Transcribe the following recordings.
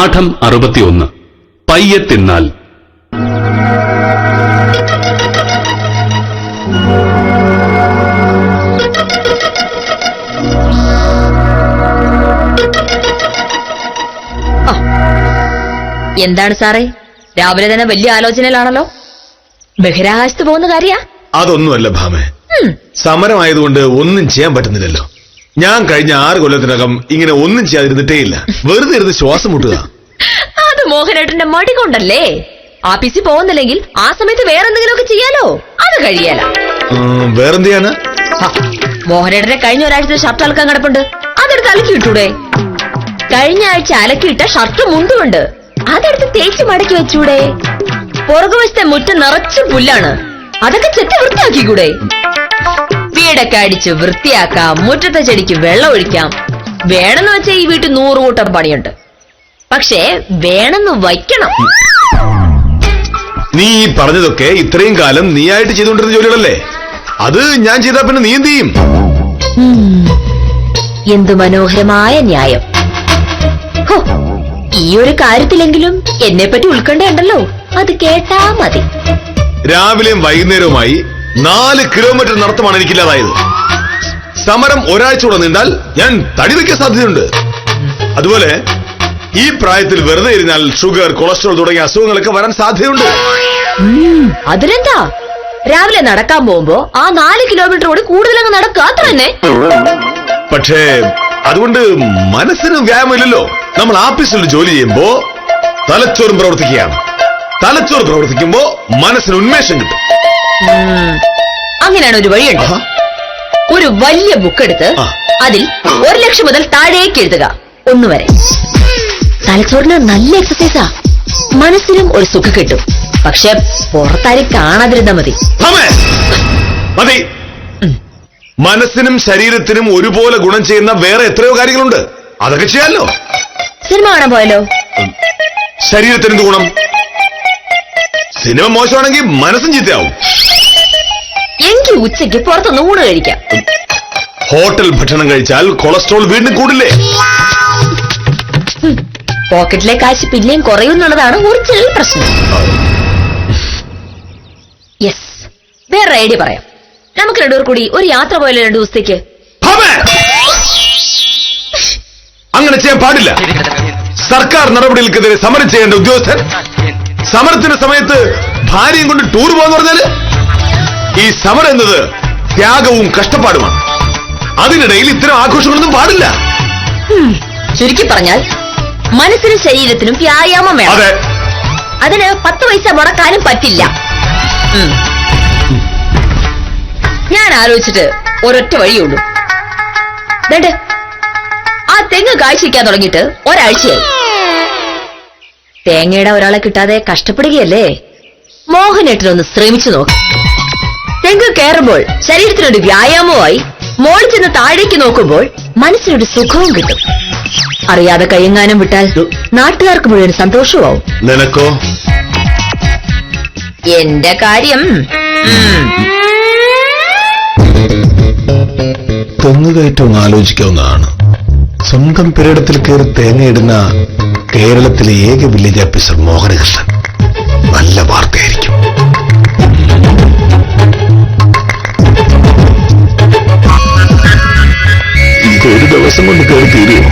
പാഠം അറുപത്തിയൊന്ന്. പയ്യെ തിന്നാൽ. എന്താണ് സാറേ? രാവിലെ തന്നെ വലിയ ആലോചനയിലാണല്ലോ. ബഹിരാകാശത്ത് പോകുന്ന കാര്യ? അതൊന്നുമല്ല ഭാമേ. സമരമായതുകൊണ്ട് ഒന്നും ചെയ്യാൻ പറ്റുന്നില്ലല്ലോ. ഞാൻ കഴിഞ്ഞ ആറ് കൊല്ലത്തിനകം ഇങ്ങനെ ഒന്നും ചെയ്യാതിരുന്നിട്ടേ ഇല്ല. വെറുതെ ഇരുന്ന് ശ്വാസം മുട്ടുക. അത് മോഹനേട്ടന്റെ മടി കൊണ്ടല്ലേ? ആഫീസിൽ പോകുന്നില്ലെങ്കിൽ ആ സമയത്ത് വേറെന്തെങ്കിലുമൊക്കെ ചെയ്യാലോ? അത് കഴിയാലോ. വേറെന്തെയാണ് വേറെന്ത് ചെയ്യാനാ? മോഹനേട്ടന്റെ കഴിഞ്ഞ ഒരാഴ്ച ഷർട്ട് അലക്കാൻ കിടപ്പുണ്ട്. അതെടുത്ത് അലക്കി ഇട്ടൂടെ കഴിഞ്ഞ ആഴ്ച അലക്കിയിട്ട ഷർട്ട് മുണ്ടുമുണ്ട്. അതെടുത്ത് തേച്ച് മടക്കി വെച്ചൂടെ? പുറകുവശത്തെ മുറ്റം നിറച്ച് പുല്ലാണ്. അതൊക്കെ ചെത്തി വൃത്തിയാക്കിക്കൂടെ? വീടൊക്കെ അടിച്ച് വൃത്തിയാക്കാം മുറ്റത്തെ ചെടിക്ക് വെള്ളം ഒഴിക്കാം. വേണമെന്ന് വെച്ചാൽ ഈ വീട്ടിൽ നൂറ് കൂട്ടം പണിയുണ്ട്. പക്ഷേ വേണമെന്ന് വയ്ക്കണം. നീ ഈ പറഞ്ഞതൊക്കെ ഇത്രയും കാലം നീ ആയിട്ട് ചെയ്തുകൊണ്ടിരുന്ന ജോലികളല്ലേ? അത് ഞാൻ ചെയ്താ പിന്നെ നീ എന്ത് ചെയ്യും? എന്തു മനോഹരമായ ന്യായം. ഈ ഒരു കാര്യത്തിലെങ്കിലും എന്നെ പറ്റി ഉൾക്കൊണ്ടേണ്ടല്ലോ അത് കേട്ടാ മതി. രാവിലെയും വൈകുന്നേരവുമായി നാല് കിലോമീറ്റർ നടത്തമാണ് എനിക്കില്ലാതായത്. സമരം ഒരാഴ്ച കൂടെ നീണ്ടാൽ ഞാൻ തടി വയ്ക്കാൻ സാധ്യതയുണ്ട്. അതുപോലെ ഈ പ്രായത്തിൽ വെറുതെ ഇരുന്നാൽ ഷുഗർ കൊളസ്ട്രോൾ തുടങ്ങിയ അസുഖങ്ങളൊക്കെ വരാൻ സാധ്യതയുണ്ട്. അതിനെന്താ? രാവിലെ നടക്കാൻ പോകുമ്പോ ആ നാല് കിലോമീറ്റർ കൂടി കൂടുതലങ്ങ് നടക്കുക അത്ര തന്നെ. പക്ഷേ അതുകൊണ്ട് മനസ്സിന് വ്യായാമമില്ലല്ലോ. നമ്മൾ ആഫീസിൽ ജോലി ചെയ്യുമ്പോ തലച്ചോറും പ്രവർത്തിക്കുകയാണ്. തലച്ചോറ് പ്രവർത്തിക്കുമ്പോ മനസ്സിന് ഉന്മേഷം കിട്ടും. അങ്ങനെയാണ് ഒരു വഴിയുണ്ട്. ഒരു വലിയ ബുക്ക് എടുത്ത് അതിൽ ഒരു ലക്ഷം മുതൽ താഴേക്ക് എഴുതുക. ഒന്ന് വരെ. തലച്ചോറിന് നല്ല എക്സസൈസാ മനസ്സിനും ഒരു സുഖം കിട്ടും. പക്ഷെ പുറത്താരും കാണാതിരുന്ന മതി. മതി. മനസ്സിനും ശരീരത്തിനും ഒരുപോലെ ഗുണം ചെയ്യുന്ന വേറെ എത്രയോ കാര്യങ്ങളുണ്ട്. അതൊക്കെ ചെയ്യാമല്ലോ സിനിമ കാണാൻ പോയല്ലോ ശരീരത്തിന് ഗുണം? സിനിമ മോശമാണെങ്കിൽ മനസ്സും ചീത്തയാവും. എങ്കിൽ ഉച്ചയ്ക്ക് പുറത്തുനിന്ന് ഊണ് കഴിക്കാം. ഹോട്ടൽ ഭക്ഷണം കഴിച്ചാൽ കൊളസ്ട്രോൾ വീണ്ടും കൂടില്ലേ? പോക്കറ്റിലെ കാശ് പിന്നെയും കുറയുന്നുള്ളതാണ് ഒരു ചെറിയ പ്രശ്നം. യെസ് വേറെ ഐഡിയ പറയാം. നമുക്ക് രണ്ടുപേർ കൂടി ഒരു യാത്ര പോയല്ലോ രണ്ടു ദിവസത്തേക്ക്? അങ്ങനെ ചെയ്യാൻ പാടില്ല. സർക്കാർ നടപടികൾക്കെതിരെ സമരം ചെയ്യേണ്ട ഉദ്യോഗസ്ഥൻ സമരത്തിന്റെ സമയത്ത് ഭാര്യയും കൊണ്ട് ടൂർ പോകാന്ന് പറഞ്ഞാൽ? ഈ സമരം എന്നത് ത്യാഗവും കഷ്ടപ്പാടുമാണ്. അതിനിടയിൽ ഇത്തരം ആഘോഷങ്ങളൊന്നും പാടില്ല. ചുരുക്കി പറഞ്ഞാൽ മനസ്സിനും ശരീരത്തിനും വ്യായാമം വേണം. അതെ. അതിന് പത്ത് പൈസ മുടക്കാനും പറ്റില്ല. ഉം. ഞാൻ ആലോചിച്ചിട്ട് ഒരൊറ്റ വഴിയുള്ളൂ വേണ്ട ആ തെങ്ങ് കാഴ്ചയ്ക്കാൻ തുടങ്ങിയിട്ട് ഒരാഴ്ചയായി. തേങ്ങയുടെ ഒരാളെ കിട്ടാതെ കഷ്ടപ്പെടുകയല്ലേ? മോഹനേട്ടനൊന്ന് ശ്രമിച്ചു നോക്ക്. തെങ്ങ് കയറുമ്പോൾ ശരീരത്തിനൊരു വ്യായാമമായി മോളിൽ ചെന്ന് താഴേക്ക് നോക്കുമ്പോൾ മനസ്സിനൊരു സുഖവും കിട്ടും. അറിയാതെ കയ്യെങ്ങാനും വിട്ടാൽ നാട്ടുകാർക്ക് മുഴുവൻ സന്തോഷമാവും. നിനക്കോ? എന്റെ കാര്യം. ഉം, തെങ്ങുകയറ്റം ആലോചിക്കാവുന്നതാണ്. സ്വന്തം പെരയിടത്തിൽ കയറി തേങ്ങയിടുന്ന കേരളത്തിലെ ഏക വില്ലേജ് ഓഫീസർ മോഹനകൃഷ്ണൻ. നല്ല വാർത്തയായിരിക്കും. ഇതൊരു ദിവസം കൊണ്ട് കയറി തീരുമോ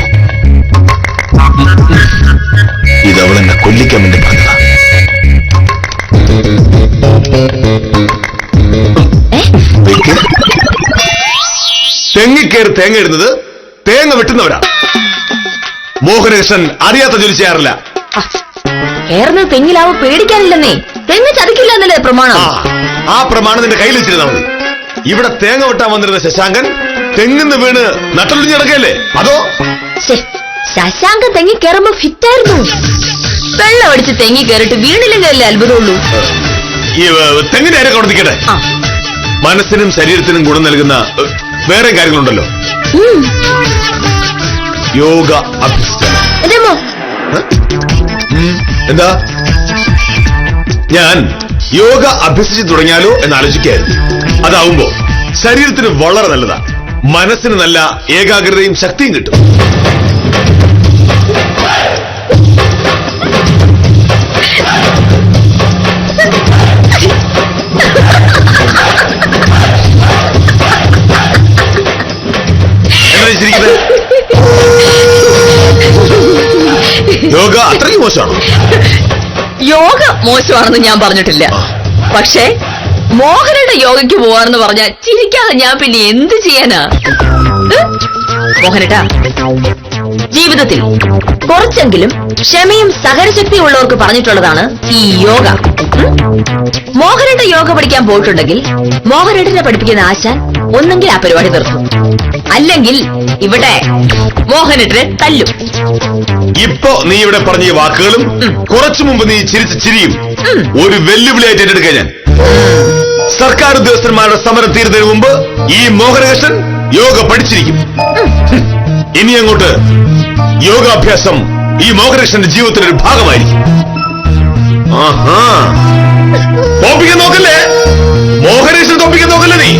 ഇതവൾ എന്നെ കൊല്ലിക്കാൻ വേണ്ടി പറഞ്ഞതാ. തെങ്ങിക്കേറി തേങ്ങ ഇടുന്നത് തേങ്ങ വെട്ടുന്നവരാ. മോഹനകൃഷ്ണൻ അറിയാത്ത ജോലി ചെയ്യാറില്ല. ആ, കേറുന്നത് തെങ്ങിലാവ് പേടിക്കാനില്ലെന്നേ. തെങ്ങ് ചതിക്കില്ല എന്നല്ലേ പ്രമാണം? ആ ആ പ്രമാണം നിന്റെ കയ്യിൽ വെച്ചിരുന്നാ മതി. ഇവിടെ തേങ്ങ വെട്ടാൻ വന്നിരുന്ന ശശാങ്കൻ തെങ്ങിന്ന് വീണ് നട്ടൊളിഞ്ഞ് കിടക്കല്ലേ അതോ? ശശാങ്ക തെങ്ങി കയറുമ്പോ ഫിറ്റായിരുന്നു. വെള്ളം അടിച്ച് തെങ്ങി കയറിട്ട് വീണില്ലെങ്കിൽ അല്ലേ അത്ഭുതമുള്ളൂ? ഈ ഏ, തെങ്ങിന്റെ അരക്ക് അവിടെ നിൽക്കട്ടെ. ആ. മനസ്സിനും ശരീരത്തിനും ഗുണം നൽകുന്ന വേറെ കാര്യങ്ങളുണ്ടല്ലോ. ഉം. യോഗ അഭ്യസിച്ചാൽ ഉം, എന്താ? ഞാൻ യോഗ അഭ്യസിച്ചു തുടങ്ങിയാലോ എന്ന് ആലോചിക്കായിരുന്നു. അതാവുമ്പോ ശരീരത്തിന് വളരെ നല്ലതാ. മനസ്സിന് നല്ല ഏകാഗ്രതയും ശക്തിയും കിട്ടും. യോഗ അത്രയ്ക്ക് മോശമാണോ? യോഗ മോശമാണെന്ന് ഞാൻ പറഞ്ഞിട്ടില്ല. പക്ഷേ മോഹനയുടെ യോഗയ്ക്ക് പോവാണെന്ന് പറഞ്ഞാൽ ചിരിക്കാതെ ഞാൻ പിന്നെ എന്ത് ചെയ്യാനാ? മോഹനട്ടാ ജീവിതത്തിൽ കുറച്ചെങ്കിലും ക്ഷമയും സഹനശക്തി ഉള്ളവർക്ക് പറഞ്ഞിട്ടുള്ളതാണ് ഈ യോഗ? മോഹനേട്ട യോഗ പഠിക്കാൻ പോയിട്ടുണ്ടെങ്കിൽ മോഹനേട്ടനെ പഠിപ്പിക്കുന്ന ആശാൻ ഒന്നെങ്കിൽ ആ പരിപാടി നിർത്തും അല്ലെങ്കിൽ ഇവിടെ മോഹനിട്ട് തല്ലും. ഇപ്പൊ നീ ഇവിടെ പറഞ്ഞ വാക്കുകളും കുറച്ചു മുമ്പ് നീ ചിരിച്ച് ചിരിയും. ഒരു വെല്ലുവിളിയായിട്ട് ഏറ്റെടുക്കുക ഞാൻ. സർക്കാർ ഉദ്യോഗസ്ഥന്മാരുടെ സമരം തീരുന്നതിന് മുമ്പ് ഈ മോഹനകൃഷ്ണൻ യോഗ പഠിച്ചിരിക്കും. ഇനി അങ്ങോട്ട് യോഗാഭ്യാസം ഈ മോഹനകൃഷ്ണന്റെ ജീവിതത്തിന്റെ ഒരു ഭാഗമായിരിക്കും. ആഹാ. തോപ്പിക്കാൻ നോക്കല്ലേ? മോഹനകൃഷ്ണൻ തോപ്പിക്കാൻ നോക്കല്ലേ നീ?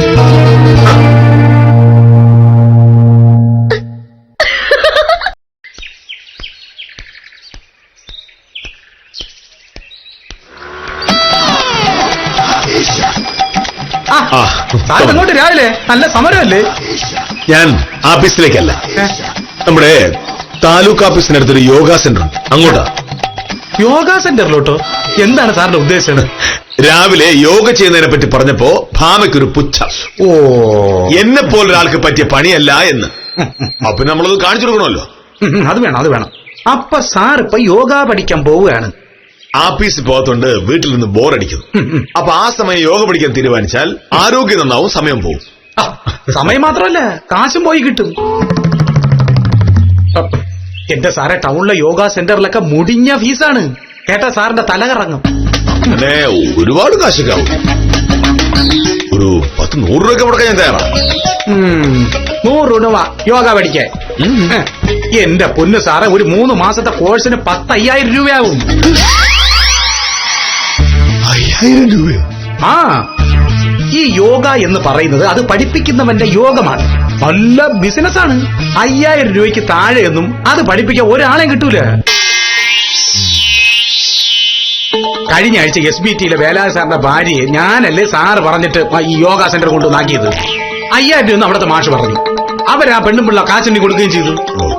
നല്ല സമരമല്ലേ? ഞാൻ ആഫീസിലേക്കല്ല. നമ്മുടെ താലൂക്ക് ഓഫീസിനടുത്തൊരു യോഗ സെന്റർ ഉണ്ട്. അങ്ങോട്ടാ. യോഗ സെന്ററിലോട്ടോ? എന്താണ് സാറിന്റെ ഉദ്ദേശം? രാവിലെ യോഗ ചെയ്യുന്നതിനെ പറ്റി പറഞ്ഞപ്പോ ഭാമയ്ക്കൊരു പുച്ഛ. ഓ. എന്നെ പോലൊരാൾക്ക് പറ്റിയ പണിയല്ല എന്ന്. അപ്പൊ നമ്മളത് കാണിച്ചു കൊടുക്കണമല്ലോ. അത് വേണം അത് വേണം. അപ്പൊ സാർ ഇപ്പൊ യോഗ പഠിക്കാൻ പോവുകയാണ്. ആഫീസിൽ പോകത്തോണ്ട് വീട്ടിൽ നിന്ന് ബോറടിക്കുന്നു. അപ്പൊ ആ സമയം യോഗ പഠിക്കാൻ തീരുമാനിച്ചാൽ ആരോഗ്യം നന്നാവും സമയം പോകും സമയം മാത്രമല്ല കാശും പോയി കിട്ടും. എന്റെ സാറെ ടൗണിലെ യോഗ സെന്ററിലൊക്കെ മുടിഞ്ഞ ഫീസാണ്. കേട്ടാ സാറിന്റെ തല കറങ്ങും ഒരുപാട് കാശൊക്കെ ഒരു പത്ത് നൂറ് രൂപ മുടക്കാൻ ഞാൻ തയ്യാറാണ് നൂറ് രൂപ യോഗ പഠിക്കാൻ. എന്റെ പൊന്ന് സാറേ ഒരു മൂന്ന് മാസത്തെ കോഴ്സിന് പത്ത് അയ്യായിരം രൂപയാവും. അയ്യായിരം രൂപയോ? ആ. ഈ യോഗ എന്ന് പറയുന്നത് അത് പഠിപ്പിക്കുന്നവന്റെ യോഗമാണ്. നല്ല ബിസിനസ്സാണ്. അയ്യായിരം രൂപയ്ക്ക് താഴെയൊന്നും അത് പഠിപ്പിക്കാൻ ഒരാളെ കിട്ടൂല. കഴിഞ്ഞ ആഴ്ച എസ് ബി ടിയിലെ വേലാ സാറിന്റെ ഭാര്യയെ ഞാനല്ലേ സാറ് പറഞ്ഞിട്ട് ഈ യോഗ സെന്റർ കൊണ്ടുവന്നാക്കിയത്? അയ്യായിരം രൂപ അവിടുത്തെ മാഷ് പറഞ്ഞു. അവരാ പെണ്ണും പിള്ള കാശുണ്ടി കൊടുക്കുകയും ചെയ്തു.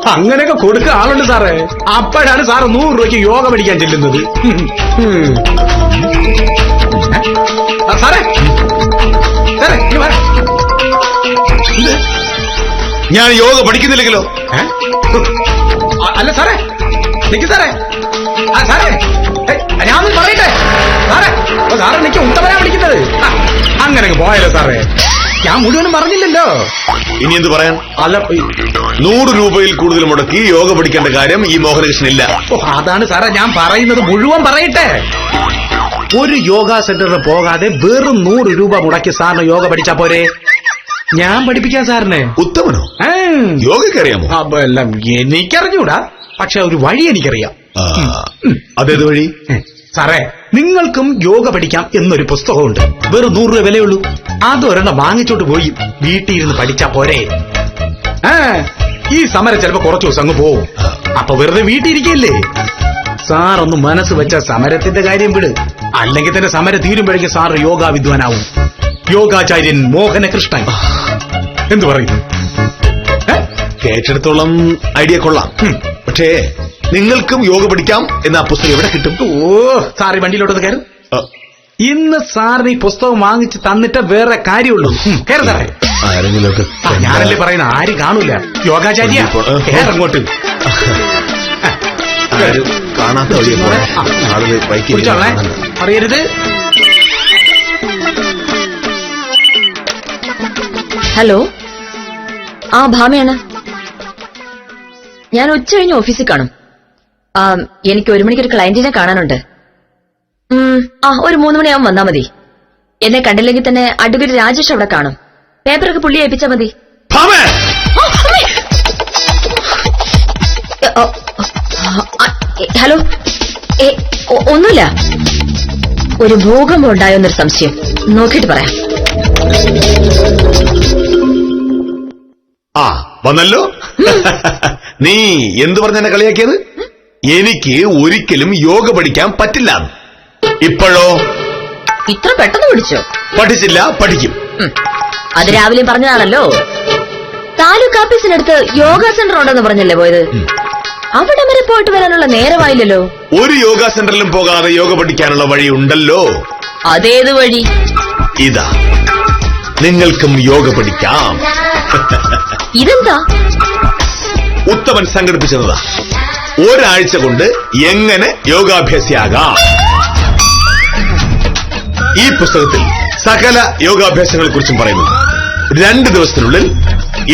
അങ്ങനെയൊക്കെ കൊടുക്കുക ആളുണ്ട് സാറേ. അപ്പോഴാണ് സാറ് നൂറ് രൂപയ്ക്ക് യോഗ പഠിക്കാൻ ചെല്ലുന്നത്. സാറേ ഞാൻ യോഗ പഠിക്കുന്നില്ലെങ്കിലോ? അല്ല സാറേ. നിക്ക് സാറേ. ആ സാറേ. ഞാൻ പറയട്ടെ? സാറേ. സാറേ നിക്ക് ഉത്തമനാ വിളിക്കുന്നത്. ആ, അങ്ങനെ പോയല്ലോ സാറേ. ഞാൻ മുഴുവനും പറഞ്ഞില്ലല്ലോ. ഇനി എന്ത് പറയാൻ? അല്ല നൂറ് രൂപയിൽ കൂടുതൽ മുടക്കി യോഗ പഠിക്കേണ്ട കാര്യം ഈ മോഹനകൃഷ്ണൻ ഇല്ല അതാണ് സാറേ ഞാൻ പറയുന്നത് മുഴുവൻ പറയട്ടെ. ഒരു യോഗ സെന്ററിൽ പോകാതെ വെറും നൂറ് രൂപ മുടക്കി സാറിന് യോഗ പഠിച്ചാ പോരെ? ഞാൻ പഠിപ്പിക്കാം സാറിനെ. ഉത്തമനോ? ആ, എല്ലാം എനിക്കറിഞ്ഞൂടാ. പക്ഷെ ഒരു വഴി എനിക്കറിയാം. അതേത് വഴി. സാറേ നിങ്ങൾക്കും യോഗ പഠിക്കാം എന്നൊരു പുസ്തകമുണ്ട്. വെറും നൂറ് രൂപ വിലയുള്ളൂ. അതൊരെണ്ണം വാങ്ങിച്ചോട്ട് പോയി വീട്ടിൽ ഇരുന്ന് പഠിച്ചാ പോരെ. ഈ സമരം ചിലപ്പോ കുറച്ചു ദിവസം അങ്ങ് പോവും. അപ്പൊ വെറുതെ സാർ ഒന്ന് മനസ്സ് വെച്ച സമരത്തിന്റെ കാര്യം വിട്. അല്ലെങ്കിൽ തന്നെ സമരം തീരുമ്പോഴേക്കും സാർ യോഗ വിദ്വാനാവും യോഗാചാര്യൻ മോഹനകൃഷ്ണൻ. എന്തു പറയുന്നു? കേട്ടിടത്തോളം ഐഡിയ കൊള്ളാം. പക്ഷേ നിങ്ങൾക്കും യോഗ പഠിക്കാം എന്ന ആ പുസ്തകം എവിടെ കിട്ടും? ഓ സാറി വണ്ടിയിലോട്ടത് കയറും. ഇന്ന് സാറിന് ഈ പുസ്തകം വാങ്ങിച്ച് തന്നിട്ട് വേറെ കാര്യമുള്ളൂ. കേറ് സാറേ. ആരെങ്കിലുമൊക്കെ ഞാനല്ലേ പറയുന്ന ആരും കാണൂല. യോഗാചാര്യ അങ്ങോട്ട്. കാണാത്ത അറിയരുത്. ഹലോ? ആ ഭാമയാണ്. ഞാൻ ഉച്ച കഴിഞ്ഞ് ഓഫീസിൽ കാണും. ആ എനിക്ക് ഒരു മണിക്ക് ഒരു ക്ലയന്റിനെ കാണാനുണ്ട് ആ ഒരു മൂന്ന് മണിയാവുമ്പോൾ വന്നാ മതി. എന്നെ കണ്ടില്ലെങ്കിൽ തന്നെ അഡ്വക്കേറ്റ് രാജേഷ് അവിടെ കാണും. പേപ്പറൊക്കെ പുള്ളി ഏൽപ്പിച്ചാ മതി. ഹലോ? ഒന്നുമില്ല. ഒരു ഭൂകമ്പം ഉണ്ടായോന്നൊരു സംശയം. നോക്കിയിട്ട് പറയാം. ആ വന്നല്ലോ. നീ എന്തു പറഞ്ഞെന്നെ കളിയാക്കിയത്? എനിക്ക് ഒരിക്കലും യോഗ പഠിക്കാൻ പറ്റില്ല. ഇപ്പോഴോ? ഇത്ര പെട്ടെന്ന് പഠിച്ചോ? പഠിച്ചില്ല പഠിക്കും. അത് രാവിലെ പറഞ്ഞതാണല്ലോ. താലൂക്ക് ഓഫീസിനടുത്ത് യോഗ സെന്റർ ഉണ്ടെന്ന് പറഞ്ഞല്ലേ പോയത്? അവിടെ വരെ പോയിട്ട് വരാനുള്ള നേരമായില്ലല്ലോ. ഒരു യോഗ സെന്ററിലും പോകാതെ യോഗ പഠിക്കാനുള്ള വഴി ഉണ്ടല്ലോ. അതേത് വഴി? ഇതാ. നിങ്ങൾക്കും യോഗ പഠിക്കാം. ഇതെന്താ? ഉത്തമൻ സംഘടിപ്പിച്ചതാ. ഒരാഴ്ച കൊണ്ട് എങ്ങനെ യോഗാഭ്യാസിയാകാം? ഈ പുസ്തകത്തിൽ സകല യോഗാഭ്യാസങ്ങളെ കുറിച്ചും പറയുന്നു. രണ്ട് ദിവസത്തിനുള്ളിൽ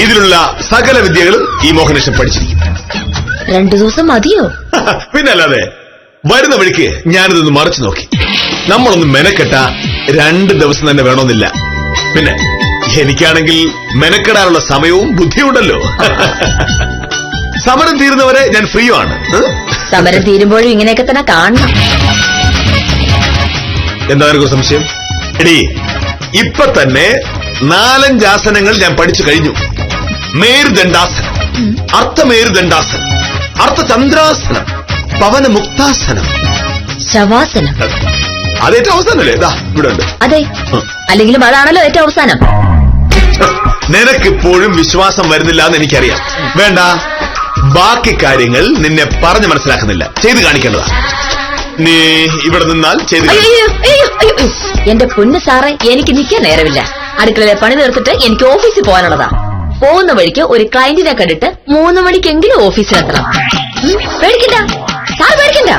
ഇതിലുള്ള സകല വിദ്യകളും ഈ മോഹനേഷൻ പഠിച്ചിരിക്കും. രണ്ടു ദിവസം മതിയോ? പിന്നല്ലാതെ വരുന്ന വഴിക്ക് ഞാനിതൊന്ന് മറിച്ചു നോക്കി. നമ്മളൊന്ന് മെനക്കെട്ട രണ്ട് ദിവസം തന്നെ വേണമെന്നില്ല. പിന്നെ എനിക്കാണെങ്കിൽ മെനക്കെടാനുള്ള സമയവും ബുദ്ധിയുണ്ടല്ലോ. സമരം തീരുന്നവരെ ഞാൻ ഫ്രീ ആണ് സമരം തീരുമ്പോഴും ഇങ്ങനെയൊക്കെ തന്നെ കാണണം. എന്താ നിനക്ക് സംശയം? എടി ഇപ്പൊ തന്നെ നാലഞ്ചാസനങ്ങൾ ഞാൻ പഠിച്ചു കഴിഞ്ഞു. മേരുദണ്ഡാസനം അർത്ഥമേരുദണ്ഡാസനം അർത്ഥചന്ദ്രാസനം പവനമുക്താസനം. ശവാസനം. അതേറ്റവും അവസാനല്ലേ? ഇതാ ഇവിടെ ഉണ്ട്. അതെ. അല്ലെങ്കിലും അതാണല്ലോ ഏറ്റവും അവസാനം. നിനക്കിപ്പോഴും വിശ്വാസം വരുന്നില്ല എന്ന് എനിക്കറിയാം. വേണ്ട ബാക്കി കാര്യങ്ങൾ നിന്നെ പറഞ്ഞു മനസ്സിലാക്കുന്നില്ല. ചെയ്തു കാണിക്കേണ്ടതാ. നീ ഇവിടെ നിന്നാൽ ചെയ്തു. എന്റെ പൊന്ന് സാറേ എനിക്ക് നിൽക്കാൻ നേരമില്ല. അടുക്കളയിലെ പണി തീർത്തിട്ട് എനിക്ക് ഓഫീസിൽ പോകാനുള്ളതാ. പോകുന്ന വഴിക്ക് ഒരു ക്ലയന്റിനെ കണ്ടിട്ട് മൂന്ന് മണിക്കെങ്കിലും ഓഫീസിലെത്തണം പേടിക്കണ്ട. സാർ പേടിക്കണ്ട.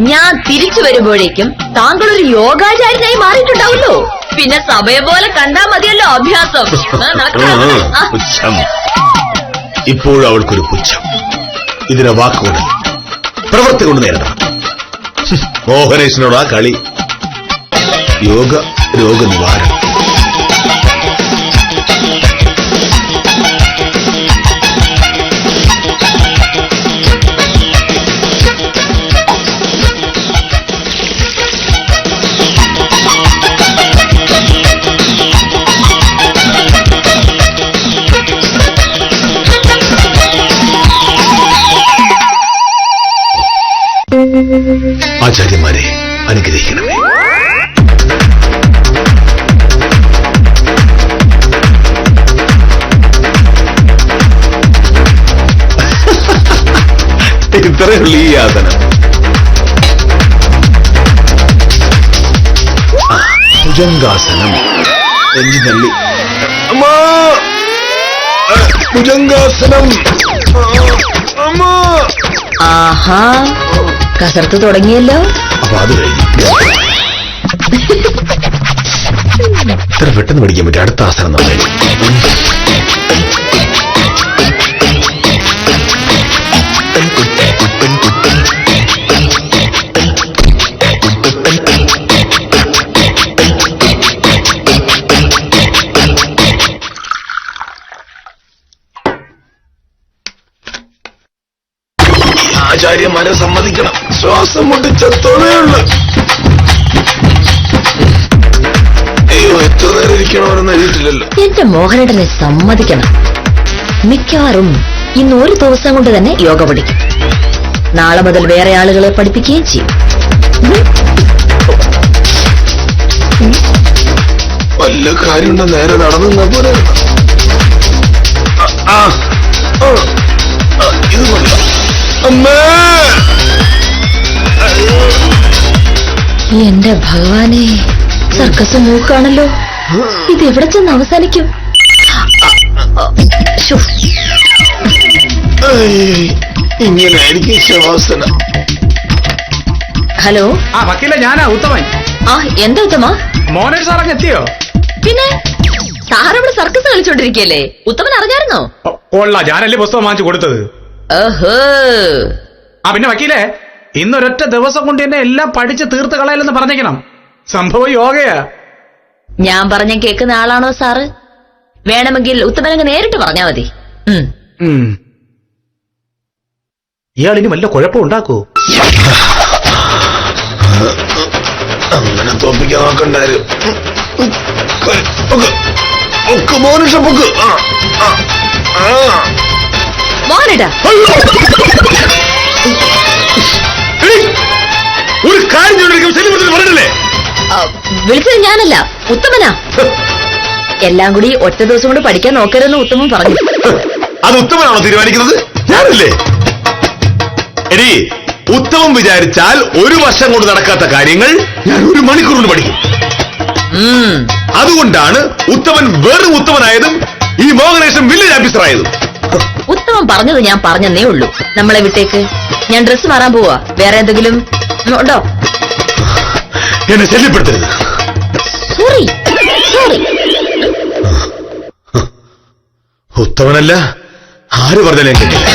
ഞാൻ തിരിച്ചു വരുമ്പോഴേക്കും താങ്കൾ ഒരു യോഗാചാര്യനായി മാറിയിട്ടുണ്ടാവുമല്ലോ. പിന്നെ സമയം പോലെ കണ്ടാ മതിയല്ലോ അഭ്യാസം. പുച്ഛം. ഇപ്പോഴും അവൾക്കൊരു പുച്ഛം. ഇതിനെ വാക്കുകൊണ്ട് പ്രവൃത്തി കൊണ്ട് നേരിടണം. മോഹനേഷിനോടാ കളി. യോഗ രോഗനിവാരണം. ഇത്രയുള്ള ഈ യാതന ആ, ഭുജംഗാസനം തള്ളി. അമ്മാ! ഭുജംഗാസനം. അമ്മാ! ആഹാ കസർത്ത് തുടങ്ങിയല്ലോ. അപ്പൊ അത് കഴിഞ്ഞു. ഇത്ര പെട്ടെന്ന് പഠിക്കാൻ പറ്റും അടുത്ത ആസനം നന്നായി ആചാര്യന്മാരെ സമ്മതിക്കണം. ശ്വാസം കൊണ്ട് ചത്തോളേയുള്ളു അയ്യോ എത്ര നേരം ഇരിക്കണമെന്ന് എഴുതിയിട്ടില്ലല്ലോ. എന്റെ മോഹനേട്ടനെ സമ്മതിക്കണം. മിക്കവാറും ഇന്ന് ഒരു ദിവസം കൊണ്ട് തന്നെ യോഗ പഠിക്കും. നാളെ മുതൽ വേറെ ആളുകളെ പഠിപ്പിക്കുകയും ചെയ്യും. വല്ല കാര്യം നേരെ നടന്നു പോലെ ഇത് കൊള്ളാം അമ്മേ! എന്റെ ഭഗവാനെ സർക്കസ് മൂക്കാണല്ലോ. ഇത് എവിടെ ചെന്ന് അവസാനിക്കും? ശവാസനം. ഹലോ? ആ വക്കീല ഞാനാ ഉത്തമൻ. ആ എന്താ ഉത്തമ? സാർ സാറൊക്കെ എത്തിയോ? പിന്നെ സാറവിടെ സർക്കസ് കളിച്ചോണ്ടിരിക്കല്ലേ? ഉത്തമൻ അറിഞ്ഞായിരുന്നോ? കൊള്ള ഞാനല്ലേ പുസ്തകം വാങ്ങിച്ചു കൊടുത്തത്. ആ പിന്നെ വക്കീലേ ഇന്നൊരൊറ്റ ദിവസം കൊണ്ട് എന്നെ എല്ലാം പഠിച്ച് തീർത്ത് കളയലെന്ന് പറഞ്ഞേക്കണം സംഭവം യോഗയാ ഞാൻ പറഞ്ഞ കേൾക്കുന്ന ആളാണോ സാറ് വേണമെങ്കിൽ ഉത്തമനങ്ങ് നേരിട്ട് പറഞ്ഞാ മതി. ഇയാൾ ഇനി വല്ല കുഴപ്പം ഉണ്ടാക്കൂ അങ്ങനെ തോപ്പിക്കാൻ നോക്കണ്ടാരും ഒരു കാര്യം ചോദിക്കും ശല്യപ്പെടുത്തി പറഞ്ഞില്ലേ? ആ, വിളിച്ചത് ഞാനല്ല ഉത്തമനാ. എല്ലാം കൂടി ഒറ്റ ദിവസം കൊണ്ട് പഠിക്കാൻ നോക്കരുതെന്ന് ഉത്തമൻ പറഞ്ഞു. അത് ഉത്തമനാണോ തീരുമാനിക്കുന്നത്? ഞാനല്ലേ? എടി ഉത്തമം വിചാരിച്ചാൽ ഒരു വർഷം കൊണ്ട് നടക്കാത്ത കാര്യങ്ങൾ ഞാൻ ഒരു മണിക്കൂർ കൊണ്ട് പഠിക്കും. അതുകൊണ്ടാണ് ഉത്തമൻ വെറും ഉത്തമനായതും ഈ മോഹനേഷൻ വില്ലേജ് ഓഫീസറായതും ഉത്തമം പറഞ്ഞത് ഞാൻ പറഞ്ഞെന്നേ ഉള്ളൂ. നമ്മളെ വിട്ടേക്ക്. ഞാൻ ഡ്രസ്സ് മാറാൻ പോവാ. വേറെ എന്തെങ്കിലും ഉണ്ടോ? എന്നെ ശല്യപ്പെടുത്തരുത്. സോറി സോറി ഉത്തമനല്ല ആര് പറഞ്ഞാലും കേട്ടില്ല.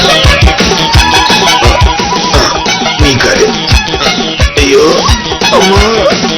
നീ കാര്യം. അയ്യോ അമ്മ.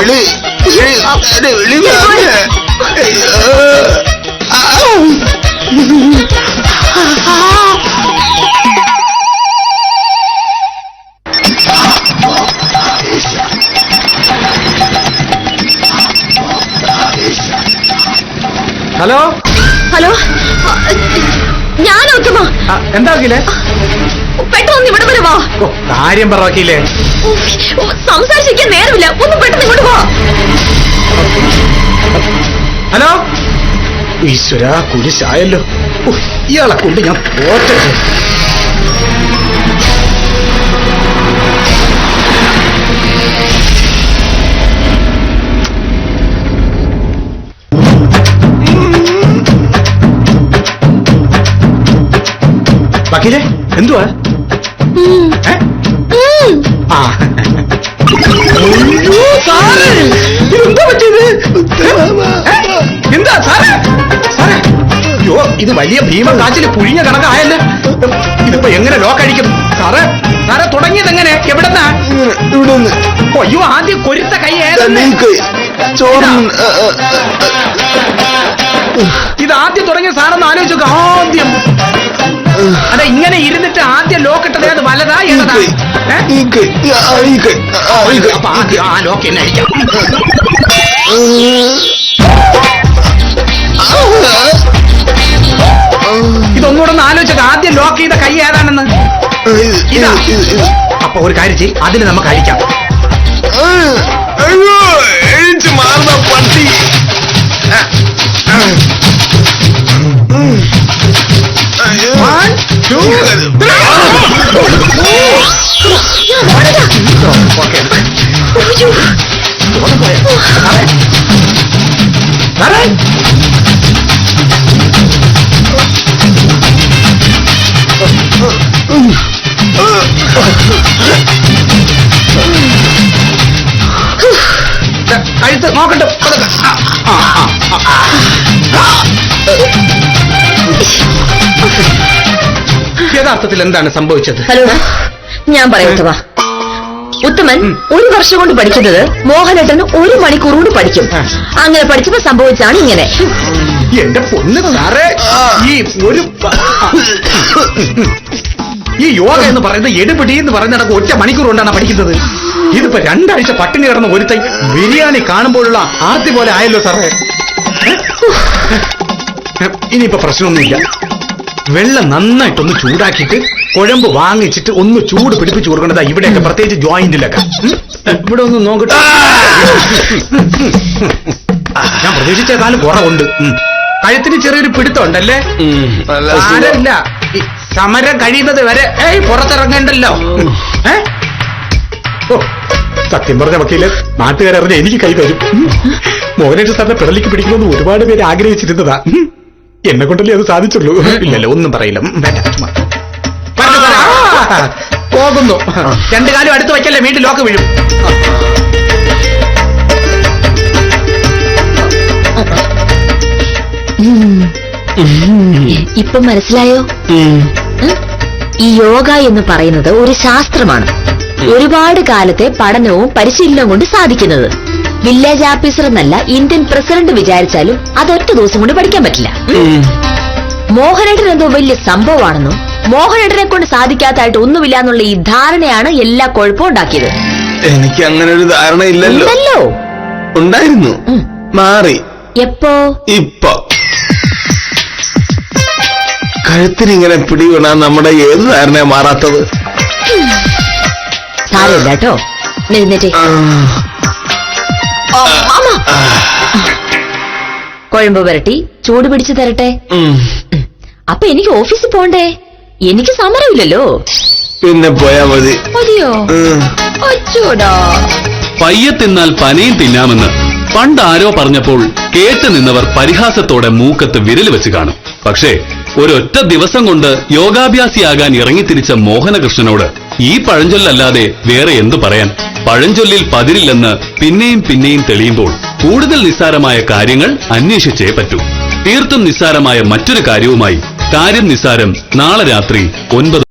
ഉത്തമനെ വിളിക്കാനോ? ഹലോ? ഹലോ? ഞാൻ ആ, എന്താ ഇവിടെ വരെ വാ. കാര്യം പറ വക്കീലേ. സംസാരിച്ചിരിക്കാൻ നേരമില്ല. ഒന്ന് പെട്ടെന്ന് ഇങ്ങോട്ട് വാ. ഹലോ? ഈശ്വര കുരിശായല്ലോ. ഇയാളെ കൊണ്ട് ഞാൻ പോറ്റട്ടെ വക്കീലെ എന്തുവാ? ഇതെന്താ പറ്റിയത്? എന്താ സാറേ സാറേ അയ്യോ ഇത് വലിയ ഭീമ കാച്ചിൽ പുഴിഞ്ഞ കണക്കായല്ലേ ഇതിപ്പോ എങ്ങനെ ലോക്കടിക്കും സാറേ സാറേ തുടങ്ങിയത് എങ്ങനെ എവിടെന്നാ ഇവിടെ അയ്യോ ആദ്യം കൊരുത്ത കൈ ഏതെന്ന് ഇത് ആദ്യം തുടങ്ങിയ സാറെന്ന് ആലോചിച്ച് ആദ്യം അതെ ഇങ്ങനെ ഇരുന്നിട്ട് ആദ്യം ലോക്കിട്ടത് അത് വലതാ നീക്ക് അപ്പൊ ആദ്യം ആ ലോക്ക് എന്നെ അടിക്കാം. ഇതൊന്നുകൂടെ ഒന്ന് ആലോചിച്ചത്. ആദ്യം ലോക്ക് ചെയ്ത കൈ ഏതാണെന്ന്? ഇതാ. അപ്പൊ ഒരു കാര്യം ചെയ് അതിന് നമുക്ക് അടിക്കാം പട്ടി. കഴുത്ത് നോക്കട്ടെ. യഥാർത്ഥത്തിൽ എന്താണ് സംഭവിച്ചത്? ഹലോ ഞാൻ പറയട്ടവാ ഉത്തമ ഉത്തമൻ ഒരു വർഷം കൊണ്ട് പഠിക്കുന്നത് മോഹനേട്ടന് ഒരു മണിക്കൂർ കൊണ്ട് പഠിക്കും. അങ്ങനെ പഠിച്ചപ്പോ സംഭവിച്ചാണ് ഇങ്ങനെ. എന്റെ പൊന്ന് സാറേ ഈ ഒരു ഈ യോഗ എന്ന് പറയുന്നത് എടുപിടി എന്ന് പറയുന്നിടക്ക് ഒറ്റ മണിക്കൂർ കൊണ്ടാണ് പഠിക്കുന്നത്. ഇതിപ്പോ രണ്ടാഴ്ച പട്ടിണി കിടന്ന ഒരുത്തൈ ബിരിയാണി കാണുമ്പോഴുള്ള ആർത്തി പോലെ ആയല്ലോ സാറേ. ഇനിയിപ്പോ പ്രശ്നമൊന്നുമില്ല. വെള്ളം നന്നായിട്ടൊന്ന് ചൂടാക്കിയിട്ട് കുഴമ്പ് വാങ്ങിച്ചിട്ട് ഒന്ന് ചൂട് പിടിപ്പിച്ച് കൊടുക്കേണ്ടതാ ഇവിടെയൊക്കെ പ്രത്യേകിച്ച് ജോയിന്റിലൊക്കെ. ഇവിടെ ഒന്ന് നോക്കട്ടെ. ഞാൻ പ്രതീക്ഷിച്ചേക്കാളും കുറവുണ്ട്. ഉം. കഴുത്തിന് ചെറിയൊരു പിടുത്തം ഉണ്ടല്ലേ സാരമില്ല സമരം കഴിയുന്നത് വരെ ഏയ് പുറത്തിറങ്ങണ്ടല്ലോ. ഏ? ഓ സത്യം പറഞ്ഞ വക്കീൽ നാട്ടുകാരറിഞ്ഞ എനിക്ക് കൈ തരും. മോഹനേഷ് സാറിനെ പിടലിക്ക് പിടിക്കണമെന്ന് ഒരുപാട് പേര് ആഗ്രഹിച്ചിരുന്നതാ. എന്നെ കൊണ്ടല്ലേ അത് സാധിച്ചുള്ളൂ? ഇല്ലല്ലോ ഒന്നും പറയില്ല. ഉം, വേണ്ട ചുമ്മാ. വരട്ടെ സാറേ. ആ, പോകുന്നു. രണ്ടു കാലം അടുത്ത് വയ്ക്കല്ലേ വീട്ടിൽ ലോക്ക് വീഴും. ഇപ്പൊ മനസ്സിലായോ? ഉം? ഈ യോഗ എന്ന് പറയുന്നത് ഒരു ശാസ്ത്രമാണ്. ഒരുപാട് കാലത്തെ പഠനവും പരിശീലനവും കൊണ്ട് സാധിക്കുന്നത്. വില്ലേജ് ഓഫീസർ എന്നല്ല ഇന്ത്യൻ പ്രസിഡന്റ് വിചാരിച്ചാലും അതൊറ്റ ദിവസം കൊണ്ട് പഠിക്കാൻ പറ്റില്ല. മോഹനേട്ടൻ എന്തോ വലിയ സംഭവമാണെന്നും മോഹനേട്ടനെ കൊണ്ട് സാധിക്കാത്തായിട്ട് ഒന്നുമില്ല എന്നുള്ള ഈ ധാരണയാണ് എല്ലാ കുഴപ്പവും ഉണ്ടാക്കിയത്. എനിക്ക് അങ്ങനെ ഒരു ധാരണ ഇല്ലല്ലോ. ഉണ്ടായിരുന്നു. മാറി. എപ്പോ? ഇപ്പൊ. കഴുത്തിനിങ്ങനെ പിടിവിടാൻ നമ്മുടെ ഏത് ധാരണ മാറാത്തത്? സാരമില്ല കേട്ടോ. കുഴമ്പ് വരട്ടി ചൂട് പിടിച്ചു തരട്ടെ. അപ്പൊ എനിക്ക് ഓഫീസിൽ പോണ്ടേ? എനിക്ക് സമരമില്ലല്ലോ. പിന്നെ പോയാ മതി. മതിയോ. അച്ചൂടാ. പയ്യെ തിന്നാൽ പനയും തിന്നാമെന്ന് പണ്ട് ആരോ പറഞ്ഞപ്പോൾ കേട്ടു നിന്നവർ പരിഹാസത്തോടെ മൂക്കത്ത് വിരൽ വെച്ച് കാണും. പക്ഷേ ഒരൊറ്റ ദിവസം കൊണ്ട് യോഗാഭ്യാസിയാകാൻ ഇറങ്ങിത്തിരിച്ച മോഹനകൃഷ്ണനോട് ഈ പഴഞ്ചൊല്ലല്ലാതെ വേറെ എന്തു പറയാൻ? പഴഞ്ചൊല്ലിൽ പതിരില്ലെന്ന് പിന്നെയും പിന്നെയും തെളിയുമ്പോൾ കൂടുതൽ നിസ്സാരമായ കാര്യങ്ങൾ അന്വേഷിച്ചേ പറ്റൂ. തീർത്തും നിസ്സാരമായ മറ്റൊരു കാര്യവുമായി കാര്യം നിസ്സാരം നാളെ രാത്രി ഒൻപത്